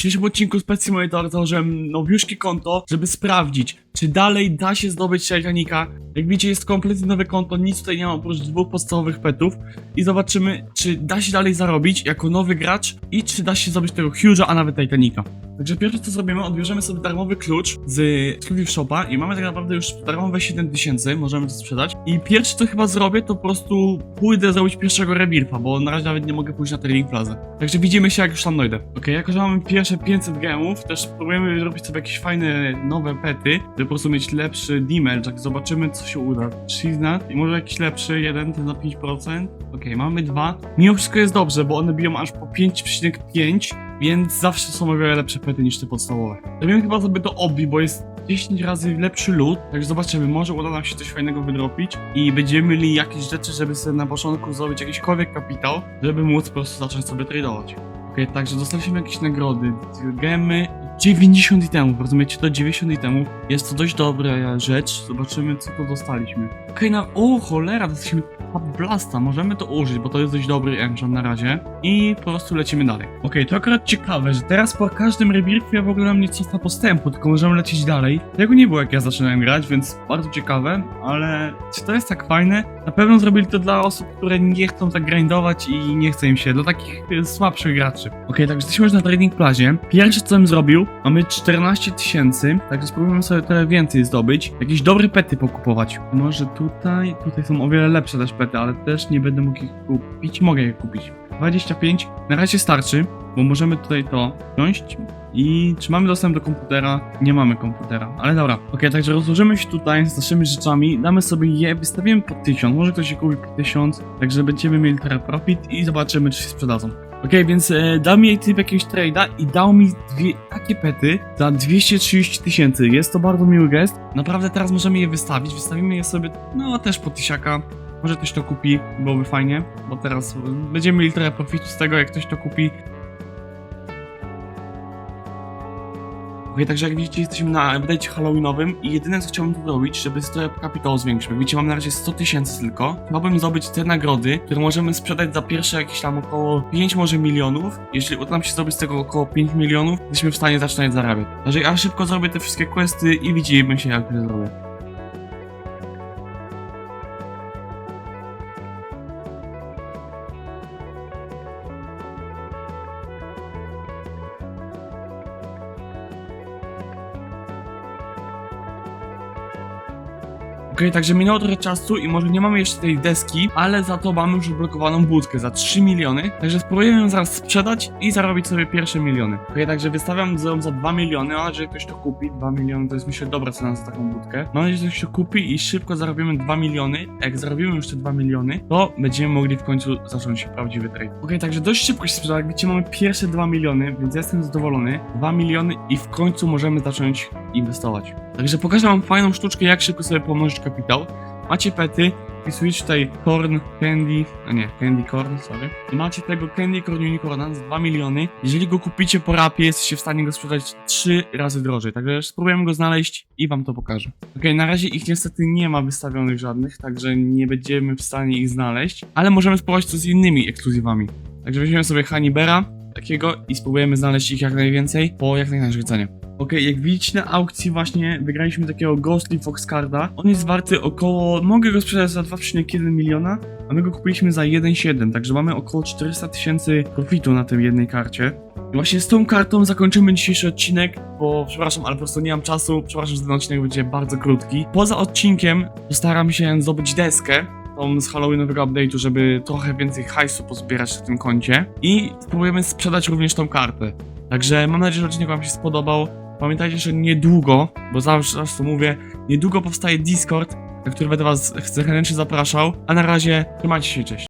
dzisiejszym odcinku z Pet Simulator założyłem nowiuszkie konto, żeby sprawdzić, czy dalej da się zdobyć Titanica. Jak widzicie, jest kompletnie nowe konto, nic tutaj nie ma oprócz dwóch podstawowych petów. I zobaczymy, czy da się dalej zarobić jako nowy gracz i czy da się zdobyć tego Huge'a, a nawet Titanica. Także pierwsze co zrobimy, odbierzemy sobie darmowy klucz z Scriptive Shopa i mamy tak naprawdę już darmowe 7000, możemy to sprzedać. I pierwsze co chyba zrobię, to po prostu pójdę zrobić pierwszego rebirfa, bo na razie nawet nie mogę pójść na Trading Plaza. Także widzimy się jak już tam dojdę. Okej, jako że mamy pierwsze 500 gemów, też spróbujemy zrobić sobie jakieś fajne nowe pety, żeby po prostu mieć lepszy damage, jak zobaczymy co się uda. Shiznat i może jakiś lepszy, jeden ten na 5%. Okej, mamy dwa. Mimo wszystko jest dobrze, bo one biją aż po 5,5 więc zawsze są o wiele lepsze pety niż te podstawowe. Robimy chyba sobie to obi, bo jest 10 razy lepszy loot, także zobaczymy, może uda nam się coś fajnego wydropić i będziemy mieli jakieś rzeczy, żeby sobie na początku zrobić jakiśkolwiek kapitał, żeby móc po prostu zacząć sobie tradeować. Okej, także dostaliśmy jakieś nagrody, gemy, 90 itemów, rozumiecie? To 90 itemów, jest to dość dobra rzecz, zobaczymy co tu dostaliśmy. Okej, na... o cholera, dostaliśmy Blasta, możemy to użyć, bo to jest dość dobry enchant na razie i po prostu lecimy dalej. Okej, to akurat ciekawe, że teraz po każdym rebirthie w ogóle nam nie cofa postępu, tylko możemy lecieć dalej. Tego nie było jak ja zaczynałem grać, więc bardzo ciekawe, ale czy to jest tak fajne? Na pewno zrobili to dla osób, które nie chcą tak grindować i nie chce im się, dla takich y, słabszych graczy. Okej, także jesteśmy już na Trading Plazie. Pierwsze co bym zrobił, mamy 14 tysięcy, także spróbujemy sobie trochę więcej zdobyć. Jakieś dobre pety pokupować. Może tutaj, tutaj są o wiele lepsze też pety, ale też nie będę mógł ich kupić. Mogę je kupić. 25 na razie starczy, bo możemy tutaj to wziąć i czy mamy dostęp do komputera? Nie mamy komputera, ale dobra. Ok, także rozłożymy się tutaj z naszymi rzeczami, damy sobie je, wystawimy po 1000, może ktoś się kupi po 1000, także będziemy mieli teraz profit i zobaczymy czy się sprzedadzą. Okej, więc e, dał mi typ jakiegoś trade'a i dał mi dwie takie pety za 230 tysięcy. Jest to bardzo miły gest. Naprawdę teraz możemy je wystawić. Wystawimy je sobie, no też po tysiaka. Może ktoś to kupi, byłoby fajnie, bo teraz e, będziemy mieli trochę profitu z tego, jak ktoś to kupi. Okej, także jak widzicie, jesteśmy na update'cie halloweenowym i jedyne co chciałbym tu zrobić, żeby trochę kapitał zwiększyć. Widzicie, mam na razie 100 tysięcy tylko. Chciałbym zdobyć te nagrody, które możemy sprzedać za pierwsze jakieś tam około 5 może milionów. Jeśli uda nam się zrobić z tego około 5 milionów, jesteśmy w stanie zaczynać zarabiać. Także ja szybko zrobię te wszystkie questy i widzimy się jak to zrobię. Także minęło trochę czasu i może nie mamy jeszcze tej deski, ale za to mamy już odblokowaną budkę za 3 miliony, także spróbujemy ją zaraz sprzedać i zarobić sobie pierwsze miliony. Okej, także wystawiam ją za 2 miliony, mam nadzieję, że ktoś to kupi. 2 miliony to jest myślę dobra cena za taką budkę. Mam nadzieję, że ktoś to kupi i szybko zarobimy 2 miliony. Jak zarobimy już te 2 miliony, to będziemy mogli w końcu zacząć prawdziwy trade. Okej, także dość szybko się sprzeda, jak widzicie mamy pierwsze 2 miliony, więc jestem zadowolony. 2 miliony i w końcu możemy zacząć inwestować. Także pokażę wam fajną sztuczkę, jak szybko sobie pomnożyć kapitał. Macie pety, wpisujecie tutaj corn, candy, a nie, candy corn, sorry. I macie tego candy corn unicorna za 2 miliony. Jeżeli go kupicie po rapie, jesteście w stanie go sprzedać 3 razy drożej. Także spróbujemy go znaleźć i wam to pokażę. Okej, na razie ich niestety nie ma wystawionych żadnych, także nie będziemy w stanie ich znaleźć. Ale możemy spróbować to z innymi ekskluzywami. Także weźmiemy sobie Hannibera, takiego i spróbujemy znaleźć ich jak najwięcej po jak najniższej cenie. Okej, jak widzicie na aukcji właśnie wygraliśmy takiego Ghostly Fox Carda. On jest warty około, mogę go sprzedać za 2,1 miliona, a my go kupiliśmy za 1,7, także mamy około 400 tysięcy profitu na tej jednej karcie. I właśnie z tą kartą zakończymy dzisiejszy odcinek, bo przepraszam, ale po prostu nie mam czasu, przepraszam, że ten odcinek będzie bardzo krótki. Poza odcinkiem postaram się zdobyć deskę, z Halloweenowego update'u, żeby trochę więcej hajsu pozbierać na tym koncie i spróbujemy sprzedać również tą kartę. Także mam nadzieję, że odcinek wam się spodobał. Pamiętajcie, że niedługo, bo zawsze raz to mówię, niedługo powstaje Discord, na który będę was serdecznie zapraszał. A na razie trzymajcie się, cześć.